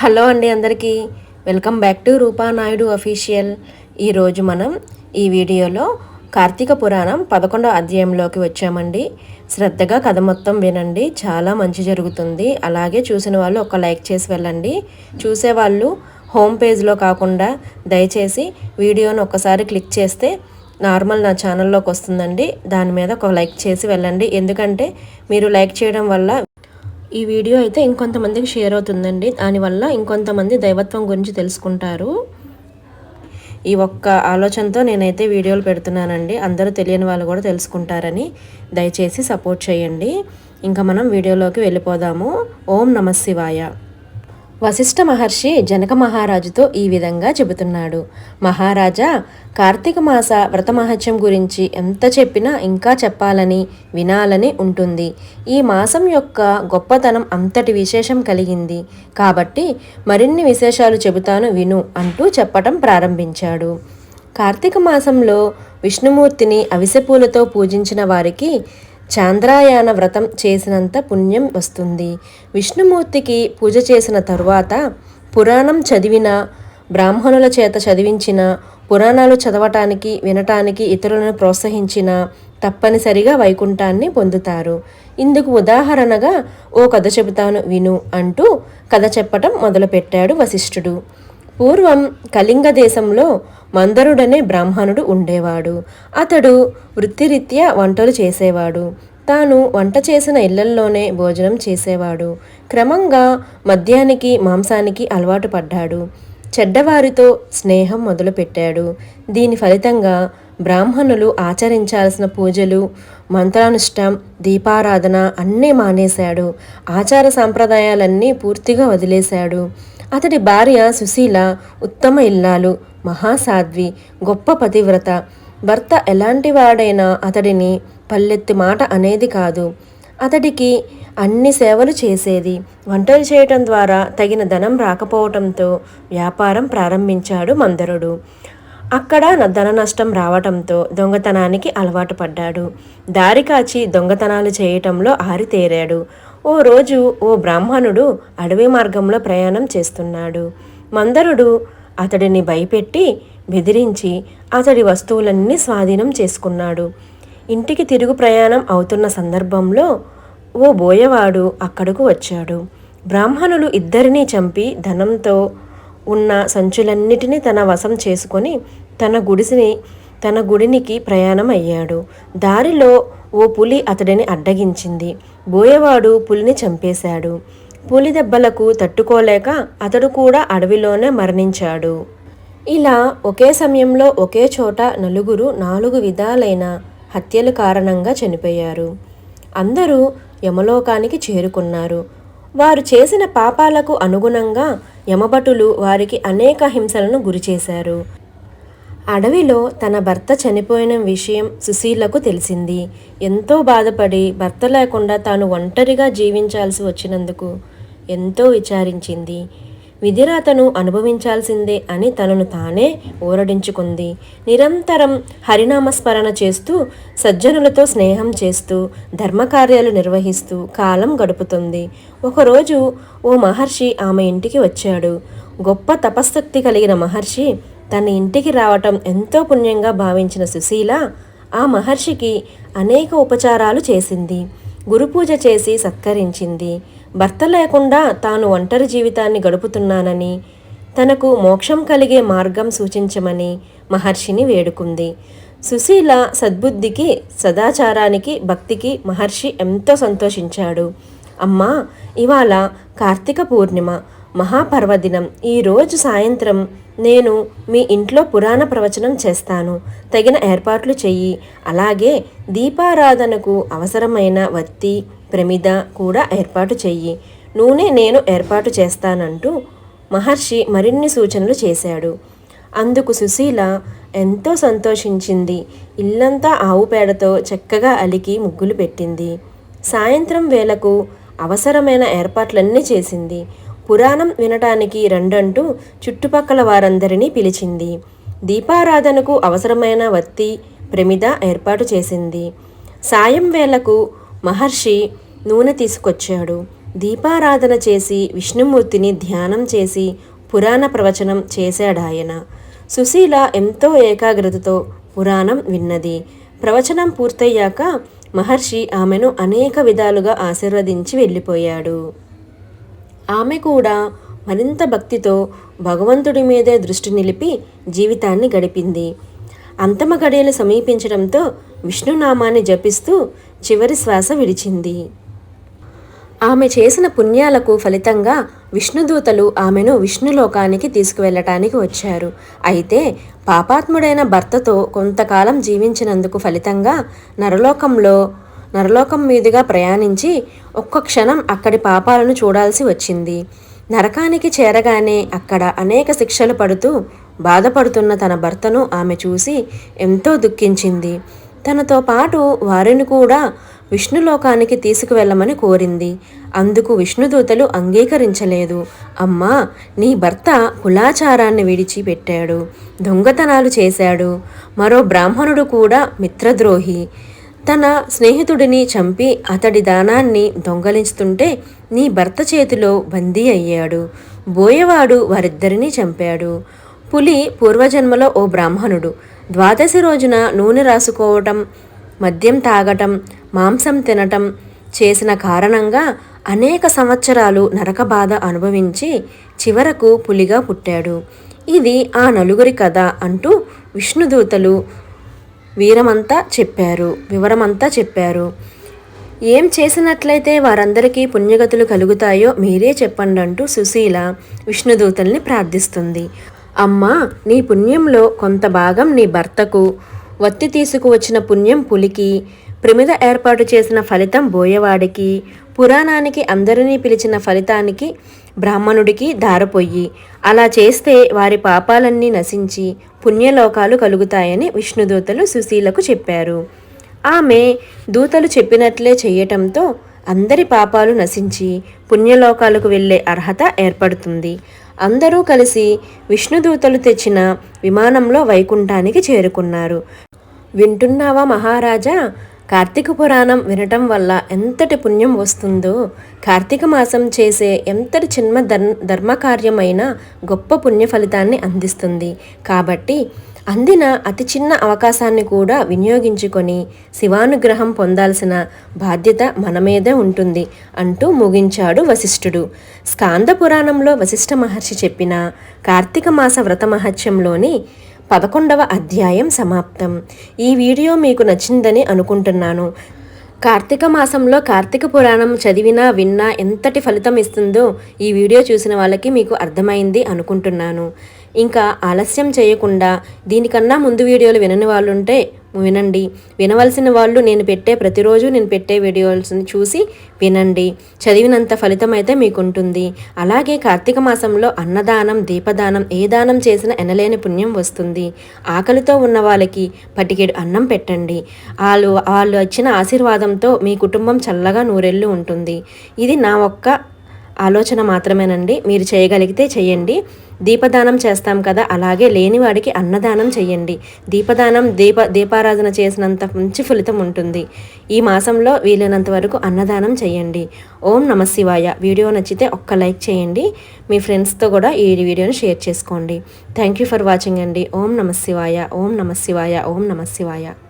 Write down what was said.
Hello అండి అందరికీ. Welcome back to Rupa Naidu official. ఈరోజు మనం ఈ వీడియోలో కార్తీక పురాణం పదకొండో అధ్యాయంలోకి వచ్చామండి. శ్రద్ధగా కథ మొత్తం వినండి. చాలా మంచి జరుగుతుంది. అలాగే చూసిన వాళ్ళు ఒక లైక్ చేసి వెళ్ళండి. చూసేవాళ్ళు హోమ్ పేజ్లో కాకుండా దయచేసి వీడియోను ఒక్కసారి క్లిక్ చేస్తే నార్మల్ నా ఛానల్లోకి వస్తుందండి. దాని మీద ఒక లైక్ చేసి వెళ్ళండి. ఎందుకంటే మీరు లైక్ చేయడం వల్ల ఈ వీడియో అయితే ఇంకొంతమందికి షేర్ అవుతుందండి. దానివల్ల ఇంకొంతమంది దైవత్వం గురించి తెలుసుకుంటారు. ఈ ఒక్క ఆలోచనతో నేనైతే వీడియోలు పెడుతున్నానండి. అందరూ తెలియని వాళ్ళు కూడా తెలుసుకుంటారని దయచేసి సపోర్ట్ చేయండి. ఇంకా మనం వీడియోలోకి వెళ్ళిపోదాము. ఓం నమ శివాయ. వశిష్ఠ మహర్షి జనక మహారాజుతో ఈ విధంగా చెబుతున్నాడు. మహారాజా కార్తీక మాస వ్రతమహత్యం గురించి ఎంత చెప్పినా ఇంకా చెప్పాలని వినాలని ఉంటుంది. ఈ మాసం యొక్క గొప్పతనం అంతటి విశేషం కలిగింది. కాబట్టి మరిన్ని విశేషాలు చెబుతాను విను అంటూ చెప్పటం ప్రారంభించాడు. కార్తీక మాసంలో విష్ణుమూర్తిని అవిసెపూలతో పూజించిన వారికి చాంద్రాయాన వ్రతం చేసినంత పుణ్యం వస్తుంది. విష్ణుమూర్తికి పూజ చేసిన తరువాత పురాణం చదివిన బ్రాహ్మణుల చేత చదివించిన పురాణాలు చదవటానికి వినటానికి ఇతరులను ప్రోత్సహించిన తప్పనిసరిగా వైకుంఠాన్ని పొందుతారు. ఇందుకు ఉదాహరణగా ఓ కథ చెబుతాను విను అంటూ కథ చెప్పటం మొదలుపెట్టాడు వశిష్ఠుడు. పూర్వం కళింగ దేశంలో మందరుడనే బ్రాహ్మణుడు ఉండేవాడు. అతడు వృత్తిరీత్యా వంటలు చేసేవాడు. తాను వంట చేసిన ఇళ్ళల్లోనే భోజనం చేసేవాడు. క్రమంగా మద్యానికి మాంసానికి అలవాటు పడ్డాడు. చెడ్డవారితో స్నేహం మొదలుపెట్టాడు. దీని ఫలితంగా బ్రాహ్మణులు ఆచరించాల్సిన పూజలు మంత్రానుష్టం దీపారాధన అన్నీ మానేశాడు. ఆచార సాంప్రదాయాలన్నీ పూర్తిగా వదిలేశాడు. అతడి భార్య సుశీల ఉత్తమ ఇల్లాలు మహాసాధ్వి గొప్ప పతివ్రత. భర్త ఎలాంటి వాడైనా అతడిని పల్లెత్తి మాట అనేది కాదు. అతడికి అన్ని సేవలు చేసేది. వంటలు చేయటం ద్వారా తగిన ధనం రాకపోవటంతో వ్యాపారం ప్రారంభించాడు మందరుడు. అక్కడ ధన నష్టం రావటంతో దొంగతనానికి అలవాటు పడ్డాడు. దారి కాచి దొంగతనాలు చేయటంలో ఆరితేరాడు. ఓ రోజు ఓ బ్రాహ్మణుడు అడవి మార్గంలో ప్రయాణం చేస్తున్నాడు. మందరుడు అతడిని భయపెట్టి బెదిరించి అతడి వస్తువులన్నీ స్వాధీనం చేసుకున్నాడు. ఇంటికి తిరుగు ప్రయాణం అవుతున్న సందర్భంలో ఓ బోయవాడు అక్కడకు వచ్చాడు. బ్రాహ్మణులు ఇద్దరినీ చంపి ధనంతో ఉన్న సంచులన్నిటినీ తన వశం చేసుకొని తన గుడిసిని తన గుడినికి ప్రయాణం అయ్యాడు. దారిలో ఓ పులి అతడిని అడ్డగించింది. బోయవాడు పులిని చంపేశాడు. పులి దెబ్బలకు తట్టుకోలేక అతడు కూడా అడవిలోనే మరణించాడు. ఇలా ఒకే సమయంలో ఒకే చోట నలుగురు నాలుగు విధాలైన హత్యల కారణంగా చనిపోయారు. అందరూ యమలోకానికి చేరుకున్నారు. వారు చేసిన పాపాలకు అనుగుణంగా యమభటులు వారికి అనేక హింసలను గురిచేశారు అడవిలో తన భర్త చనిపోయిన విషయం సుశీలకు తెలిసింది. ఎంతో బాధపడి భర్త లేకుండా తాను ఒంటరిగా జీవించాల్సి వచ్చినందుకు ఎంతో విచారించింది. విధిరాతను అనుభవించాల్సిందే అని తనను తానే ఊరడించుకుంది. నిరంతరం హరినామస్మరణ చేస్తూ సజ్జనులతో స్నేహం చేస్తూ ధర్మకార్యాలు నిర్వహిస్తూ కాలం గడుపుతుంది. ఒకరోజు ఓ మహర్షి ఆమె ఇంటికి వచ్చాడు. గొప్ప తపశక్తి కలిగిన మహర్షి తన ఇంటికి రావటం ఎంతో పుణ్యంగా భావించిన సుశీల ఆ మహర్షికి అనేక ఉపచారాలు చేసింది. గురుపూజ చేసి సత్కరించింది. భర్త లేకుండా తాను ఒంటరి జీవితాన్ని గడుపుతున్నానని తనకు మోక్షం కలిగే మార్గం సూచించమని మహర్షిని వేడుకుంది. సుశీల సద్బుద్ధికి సదాచారానికి భక్తికి మహర్షి ఎంతో సంతోషించాడు. అమ్మా ఇవాళ కార్తీక పూర్ణిమ మహాపర్వదినం. ఈరోజు సాయంత్రం నేను మీ ఇంట్లో పురాణ ప్రవచనం చేస్తాను. తగిన ఏర్పాట్లు చెయ్యి. అలాగే దీపారాధనకు అవసరమైన వత్తి ప్రమిద కూడా ఏర్పాటు చెయ్యి. నూనె నేను ఏర్పాటు చేస్తానంటూ మహర్షి మరిన్ని సూచనలు చేశాడు. అందుకు సుశీల ఎంతో సంతోషించింది. ఇల్లంతా ఆవు పేడతో చక్కగా అలికి ముగ్గులు పెట్టింది. సాయంత్రం వేళకు అవసరమైన ఏర్పాట్లన్నీ చేసింది. పురాణం వినటానికి రెండంటూ చుట్టుపక్కల వారందరినీ పిలిచింది. దీపారాధనకు అవసరమైన వత్తి ప్రమిద ఏర్పాటు చేసింది. సాయం వేళకు మహర్షి నూనె తీసుకొచ్చాడు. దీపారాధన చేసి విష్ణుమూర్తిని ధ్యానం చేసి పురాణ ప్రవచనం చేశాడాయన. సుశీల ఎంతో ఏకాగ్రతతో పురాణం విన్నది. ప్రవచనం పూర్తయ్యాక మహర్షి ఆమెను అనేక విధాలుగా ఆశీర్వదించి వెళ్ళిపోయాడు. ఆమె కూడా మరింత భక్తితో భగవంతుడి మీదే దృష్టి నిలిపి జీవితాన్ని గడిపింది. అంతమ గడియలు సమీపించడంతో విష్ణునామాన్ని జపిస్తూ చివరి శ్వాస విడిచింది. ఆమె చేసిన పుణ్యాలకు ఫలితంగా విష్ణుదూతలు ఆమెను విష్ణులోకానికి తీసుకువెళ్ళటానికి వచ్చారు. అయితే పాపాత్ముడైన భర్తతో కొంతకాలం జీవించినందుకు ఫలితంగా నరలోకంలో నరలోకం మీదుగా ప్రయాణించి ఒక్క క్షణం అక్కడి పాపాలను చూడాల్సి వచ్చింది. నరకానికి చేరగానే అక్కడ అనేక శిక్షలు పడుతూ బాధపడుతున్న తన భర్తను ఆమె చూసి ఎంతో దుఃఖించింది. తనతో పాటు వారిని కూడా విష్ణులోకానికి తీసుకువెళ్ళమని కోరింది. అందుకు విష్ణుదూతలు అంగీకరించలేదు. అమ్మా నీ భర్త కులాచారాన్ని విడిచిపెట్టాడు. దొంగతనాలు చేశాడు. మరో బ్రాహ్మణుడు కూడా మిత్రద్రోహి. తన స్నేహితుడిని చంపి అతడి దానాన్ని దొంగలిస్తుంటే నీ భర్త చేతిలో బందీ అయ్యాడు. బోయవాడు వారిద్దరినీ చంపాడు. పులి పూర్వజన్మలో ఓ బ్రాహ్మణుడు. ద్వాదశి రోజున నూనె రాసుకోవటం మద్యం తాగటం మాంసం తినటం చేసిన కారణంగా అనేక సంవత్సరాలు నరక బాధ అనుభవించి చివరకు పులిగా పుట్టాడు. ఇది ఆ నలుగురి కథ అంటూ విష్ణుదూతలు వీరమంతా చెప్పారు వివరమంతా చెప్పారు. ఏం చేసినట్లయితే వారందరికీ పుణ్యగతులు కలుగుతాయో మీరే చెప్పండి అంటూ సుశీల విష్ణుదూతల్ని ప్రార్థిస్తుంది. అమ్మా నీ పుణ్యంలో కొంత భాగం నీ భర్తకు. వత్తి తీసుకువచ్చిన పుణ్యం పులికి. ప్రమిద ఏర్పాటు చేసిన ఫలితం బోయవాడికి. పురాణానికి అందరినీ పిలిచిన ఫలితానికి బ్రాహ్మణుడికి దారపోయి అలా చేస్తే వారి పాపాలన్నీ నశించి పుణ్యలోకాలు కలుగుతాయని విష్ణుదూతలు సుశీలకు చెప్పారు. ఆమె దూతలు చెప్పినట్లే చేయటంతో అందరి పాపాలు నశించి పుణ్యలోకాలకు వెళ్ళే అర్హత ఏర్పడుతుంది. అందరూ కలిసి విష్ణుదూతలు తెచ్చిన విమానంలో వైకుంఠానికి చేరుకున్నారు. వింటున్నావా మహారాజా? కార్తీక పురాణం వినటం వల్ల ఎంతటి పుణ్యం వస్తుందో కార్తీక మాసం చేసే ఎంతటి చిన్న ధర్మకార్యమైన గొప్ప పుణ్య ఫలితాన్ని అందిస్తుంది. కాబట్టి అందిన అతి చిన్న అవకాశాన్ని కూడా వినియోగించుకొని శివానుగ్రహం పొందాల్సిన బాధ్యత మన మీదే ఉంటుంది అంటూ ముగించాడు వశిష్ఠుడు. స్కాంద పురాణంలో వశిష్ఠ మహర్షి చెప్పిన కార్తీక మాస వ్రత మహత్యంలోని పదకొండవ అధ్యాయం సమాప్తం. ఈ వీడియో మీకు నచ్చిందని అనుకుంటున్నాను. కార్తీక మాసంలో కార్తీక పురాణం చదివినా విన్నా ఎంతటి ఫలితం ఇస్తుందో ఈ వీడియో చూసిన వాళ్ళకి మీకు అర్థమైంది అనుకుంటున్నాను. ఇంకా ఆలస్యం చేయకుండా దీనికన్నా ముందు వీడియోలు వినని వాళ్ళుంటే వినండి. వినవలసిన వాళ్ళు నేను పెట్టే ప్రతిరోజు నేను పెట్టే వీడియోస్ని చూసి వినండి. చదివినంత ఫలితం అయితే మీకు ఉంటుంది అలాగే కార్తీక మాసంలో అన్నదానం దీపదానం ఏ దానం చేసినా ఎనలేని పుణ్యం వస్తుంది. ఆకలితో ఉన్న వాళ్ళకి పటికెడు అన్నం పెట్టండి. వాళ్ళు వాళ్ళు ఇచ్చిన ఆశీర్వాదంతో మీ కుటుంబం చల్లగా నూరెళ్ళు ఉంటుంది. ఇది నా ఒక్క ఆలోచన మాత్రమేనండి. మీరు చేయగలిగితే చేయండి. దీపదానం చేస్తాం కదా అలాగే లేనివాడికి అన్నదానం చేయండి. దీపదానం దీప దీపారాధన చేసినంత మంచి ఫలితం ఉంటుంది. ఈ మాసంలో వీలైనంత వరకు అన్నదానం చేయండి. ఓం నమ శివాయ. వీడియో నచ్చితే ఒక్క లైక్ చేయండి. మీ ఫ్రెండ్స్తో కూడా ఈ వీడియోని షేర్ చేసుకోండి. థ్యాంక్ యూ ఫర్ వాచింగ్ అండి. ఓం నమ శివాయ. ఓం నమ శివాయ. ఓం నమ శివాయ.